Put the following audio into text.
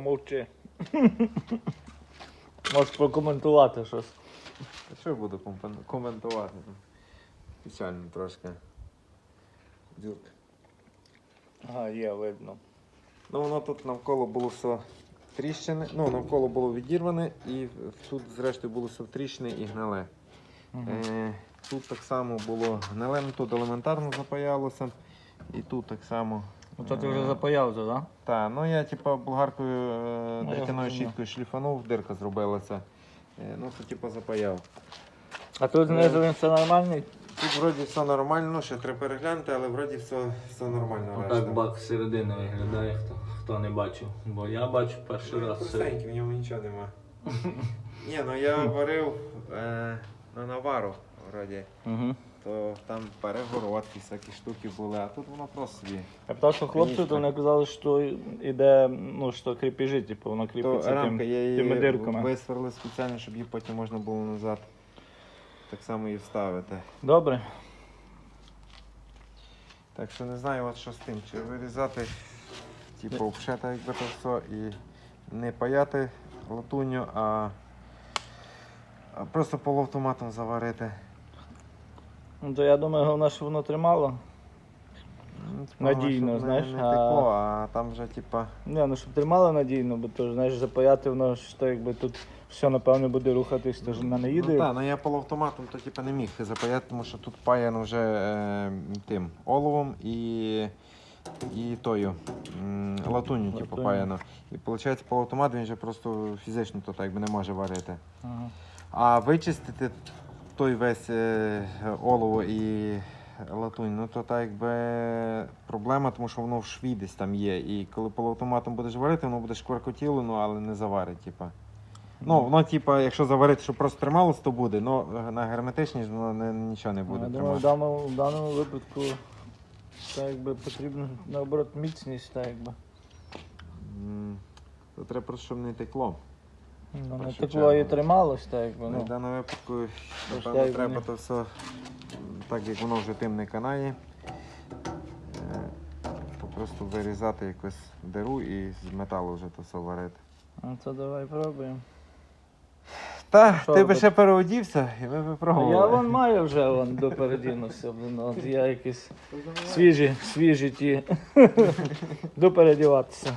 Мовчи. Можеш прокоментувати щось. Та Що я буду компен- коментувати? Печально трошки. Дюрка. Ага, є, видно. Ну воно тут навколо було все тріщини, ну навколо було відірване і тут зрештою було все тріщини і гниле. Е, тут так само було гниле, ну тут елементарно запаялося. І тут так само. Ну то ти вже запаяв, вже, так? Так, ну я типа болгаркою е, Ну, я дротяною зрозумів. щіткою шліфанув, дирка зробилася. Е, ну це типа запаяв. А тут знизу він все нормальний? Тут вроді все нормально, ну, ще треба переглянути, але вроді все, все нормально. Отак бак зсередини виглядає, хто, хто не бачив. Бо я бачу перший раз. Простенький, в ньому нічого нема. Ні, ну я варив е, на навару, вроді, Угу. то там перегородки, всякі штуки були, а тут воно просто собі. Я питав, що хлопці, то вони казали, що іде, ну, що кріпежі, типу, воно То кріпиться рамка, тим, я тими її дирками. висверлив спеціально, щоб її потім можна було назад так само і вставити. Добре. Так що не знаю, от що з тим, чи вирізати, типу, обшета, якби то все, і не паяти латуню, а, а просто полуавтоматом заварити. Ну, то я думаю, головне, щоб воно тримало. Ну, типу, Надійно, щоб знаєш, Не, не а- текло, а там вже, типа, Ні, ну щоб тримало надійно, бо то ж, знаєш, запаяти воно ж то якби тут все напевно буде рухатись, то ж мене їде. Ну так, ну я полуавтоматом то типу, не міг запаяти, тому що тут паяно вже е, тим оловом і, і тою м, латунню, типу, Латунню. паяно. І виходить, полуавтомат він вже просто фізично то так якби не може варити. Ага. А вичистити той весь е, олово і латунь, ну то так якби проблема, тому що воно в шві десь там є. І коли полуавтоматом будеш варити, воно буде шкваркотіло, ну але не заварить, типа. Ну, воно, типа, якщо заварити, щоб просто трималось, то буде, але на герметичність воно не, нічого не буде Я думаю, в даному, в даному випадку так якби потрібно наоборот міцність, так якби. То треба просто, щоб не текло. Ну, не першу текло і трималось, так якби. В Ну. даному випадку, напевно, треба вони- то все, так як воно вже тим не канає, е, просто вирізати якусь диру і з металу вже то все варити. Ну, то давай пробуємо. Та, Що ти би ще переодівся і ми б пробували. я вон маю вже вон до передінуся, блин, от я якісь свіжі, свіжі ті. До передіватися.